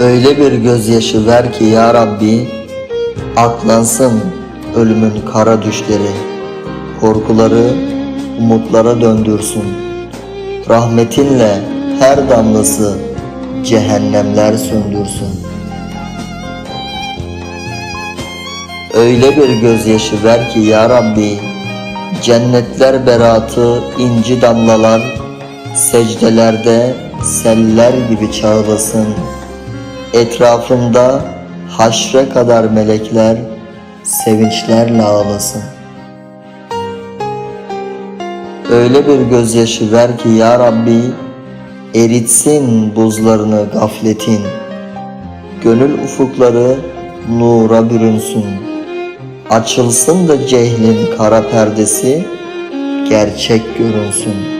Öyle bir gözyaşı ver ki ya Rabbi Aklansın ölümün kara düşleri. Korkuları umutlara döndürsün. Rahmetinle her damlası cehennemler söndürsün. Öyle bir gözyaşı ver ki ya Rabbi Cennetler beratı inci damlalar Secdelerde seller gibi çağlasın Etrafımda haşre kadar melekler Sevinçlerle ağlasın. Öyle bir gözyaşı ver ki ya Rabbi Eritsin buzlarını gafletin. Gönül ufukları nura bürünsün. Açılsın da cehlin kara perdesi gerçek görünsün.